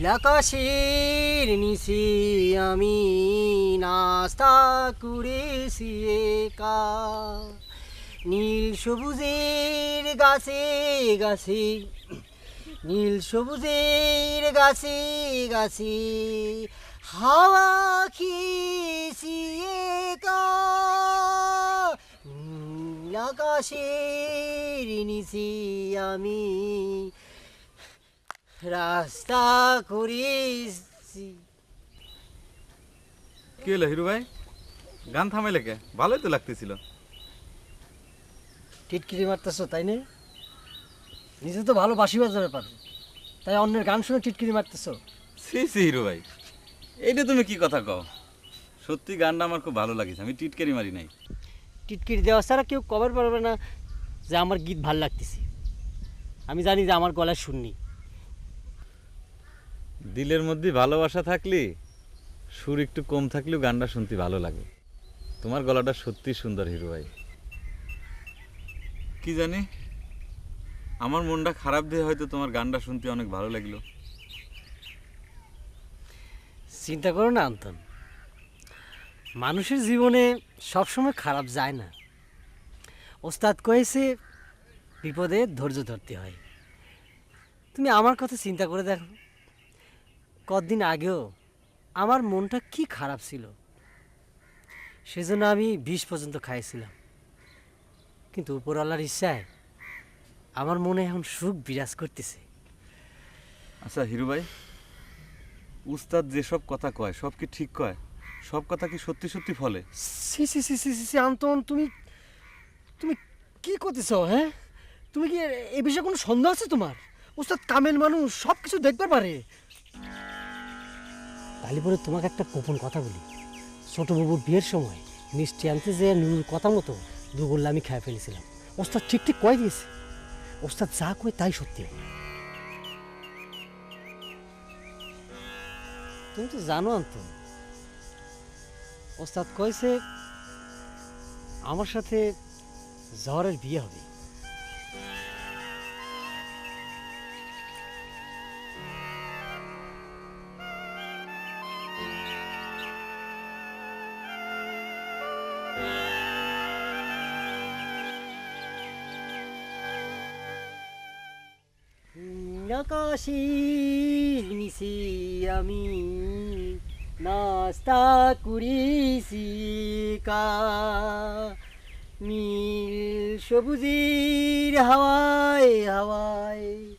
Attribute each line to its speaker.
Speaker 1: নীলাকাশের নিচে আমি নাস্তা করেছি একা। নীল সবুজের গাছে গাছে, নীল সবুজের গাছে গাছে হাওয়া খেয়েছি একা। নীল আকাশের নিচে আমি রাস্তা করেছি।
Speaker 2: কি হলো হিরু ভাই? গান থামাইলে কে? ভালোই তো লাগতেছিল।
Speaker 1: টিটকিরি মারতেছো তাই না? নিজে তো ভালো বাঁশি বাজাবে পারো তাই অন্যের গান শুনে টিটকিরি মারতেছো?
Speaker 2: সি সি হিরু ভাই। এইটা তুমি কি কথা কও? সত্যি গানটা আমার খুব ভালো লাগিছে আমি টিটকারি মারি নাই।
Speaker 1: টিটকিরি দেওয়া ছাড়া কেউ কভার পারবে না যে আমার গীত ভালো লাগতেছে। আমি জানি যে আমার গলায় শুননি
Speaker 2: দিলের মধ্যে ভালোবাসা থাকলে সুর একটু কম থাকলেও গানটা শুনতে ভালো লাগে। তোমার গলাটা সত্যি সুন্দর হিরো ভাই। কি জানি? আমার মনটা খারাপ দিয়ে হয়তো তোমার গানটা শুনতে অনেক ভালো লাগল।
Speaker 1: চিন্তা করো না আন্তন। মানুষের জীবনে সবসময় খারাপ যায় না। ওস্তাদ কয়েছে, বিপদে ধৈর্য ধরতে হয়। তুমি আমার কথা চিন্তা করে দেখো। কতদিন আগেও আমার মনটা কি খারাপ ছিল, সেজন্য আমি বিষ পর্যন্ত খাইছিলাম। কিন্তু উপরওয়ালার ইচ্ছায় আমার মনে এখন সুখ বিরাজ করতেছে।
Speaker 2: আচ্ছা হিরু ভাই উস্তাদ যেসব কথা কয়, সব কি ঠিক কয়? সব কথা কি সত্যি সত্যি ফলে?
Speaker 1: সি সি সি সি সি আন্তন, তুমি তুমি কি করতেছ হ্যাঁ? তুমি কি এ- বিষয়ে কোনো সন্দেহ আছে তোমার? ওস্তাদ কামেল মানুষ সব কিছু দেখতে পারে। তাহলে পরে তোমাকে একটা গোপন কথা বলি। ছোট বাবুর বিয়ের সময় মিষ্টি আনতে যে নুনুর কথা মতো দু গোল্লা আমি খেয়ে ফেলেছিলাম। ওস্তাদ ঠিক ঠিক কয় দিয়েছে। ওস্তাদ যা কয় তাই সত্যি। তুমি তো জানো, আন্তন ওস্তাদ কইছে আমার সাথে জহরের বিয়ে হবে। আকাশের নিচে আমি নাস্তা করেছি কা। নীল সবুজের হাওয়ায় হাওয়ায়।